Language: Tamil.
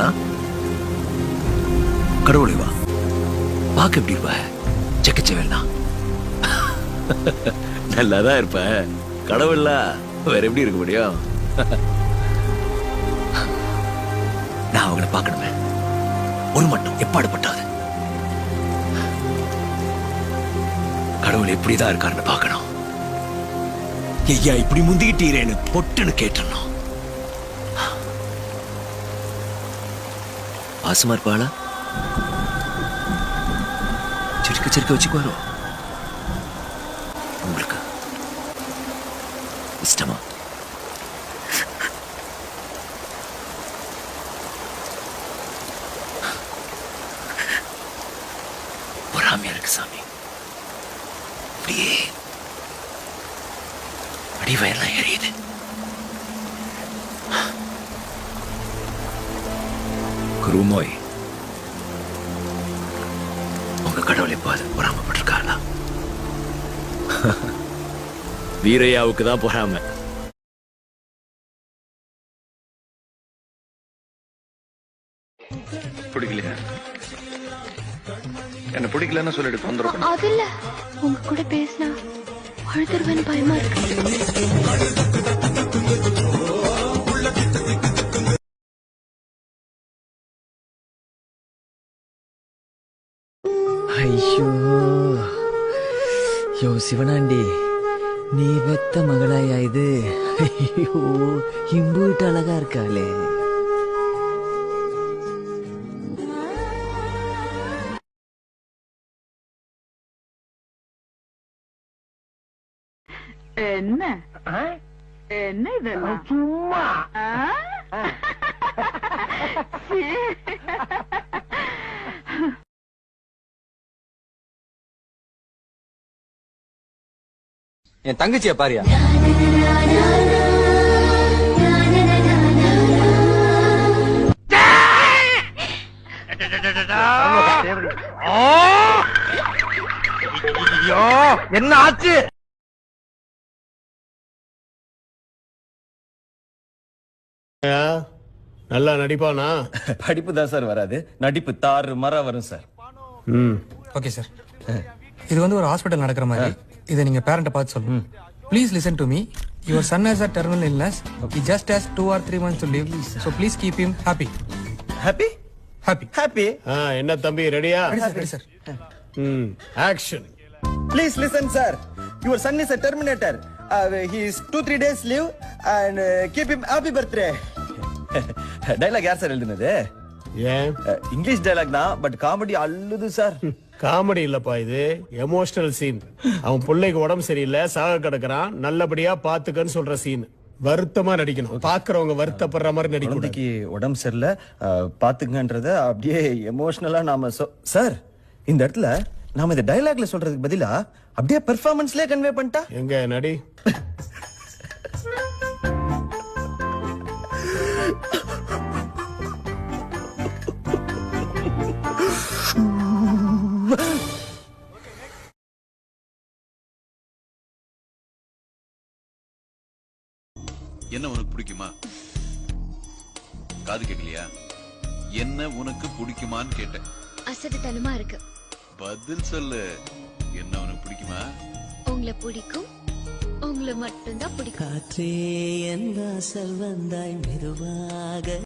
ஆனா கடவுளை வா. பார்க்க எப்படி இருப்ப? செக்கச்சவேல்னா நல்லாதான் இருப்ப. கடவுள்ல வேற எப்படி இருக்க முடியும்? நான் அவங்கள பார்க்கணுமே. ஒரு மட்டும் எப்பாடுபட்டாது கடவுள் எப்படிதான் இருக்காருன்னு பார்க்கணும். ஐயா இப்படி முந்திக்கிட்டீரேன்னு பொட்டுன்னு கேட்டணும் பாசமா இருப்பாளா? சிரிக்க சிரிக்க வச்சுக்குவாரோ? உங்களுக்கு இஷ்டமா? பொறாமையா இருக்கு சாமி. அப்படியே அடிவயெல்லாம் எரியுது. குருமோய். உங்க கடவுள் எப்பாவது பொறாமப்பட்டிருக்காளா வீரையாவுக்கு தான் பொறாம. பிடிக்கலையா? என்ன பிடிக்கலன்னு சொல்லிட்டு தொந்தரவு அது இல்ல உங்க கூட பேசினா அழுதுருவேன்னு பயமா இருக்கு. ஐயோ யோ சிவனாண்டி நீ பெத்த மகளாயா இது ஐயோ இம்பூட்டு அழகா இருக்காளே என்ன என்ன இதெல்லாம் சும்மா என் தங்கச்சிய பாரியா? என்ன ஆச்சு நல்லா நடிப்பானா? படிப்பு தான் சார் வராது. நடிப்பு தாறு மரம் வரும் சார். Okay sir. இது வந்து ஒரு ஹாஸ்பிட்டல் நடக்கிற மாதிரி. இதை நீங்க பேரண்ட்டை பார்த்து சொல்லணும். Please listen to me your son has a terminal illness he just has two or three months to live so please keep him happy happy happy happy ஆ, என்ன தம்பி ரெடியா சரி சார் ம் action please listen sir your son is a terminator he is two three days leave and keep him happy birthday dialogue யார் சார் எழுதுனது? ஏன்? இங்கிலீஷ் டைலாக் தான் பட் காமெடி அள்ளுது சார் காமெடி இல்லப்பா இது. எமோஷனல் சீன் அவன் பிள்ளைக்கு உடம்பு சரியில்லை சாக கிடக்குறான் நல்லபடியா பாத்துக்கன்னு சொல்ற சீன் வருத்தமா நடிக்கணும். பாக்குறவங்க வருத்தப்படுற மாதிரி நடிக்கணும் குழந்தைக்கு உடம்பு சரியில்லை அஹ், பாத்துக்கங்கன்றத அப்படியே எமோஷனலா நாம சார் இந்த இடத்துல நாம இந்த டைலாக்ல சொல்றதுக்கு பதிலா அப்படியே பெர்ஃபார்மன்ஸ்லயே கன்வே பண்ணிட்டா? எங்க நடி? என்ன உனக்கு பிடிக்குமா? காது கேட்கலையா? என்ன உனக்கு பிடிக்குமான்னு கேட்டேன். அசட்டுத்தனமா இருக்கு. பதில் சொல்லு. என்ன உனக்கு பிடிக்குமா? உங்களை பிடிக்கும். உங்களை மட்டும்தான் பிடிக்கும். காற்றே என் வாசல் வந்தாய் மெதுவாக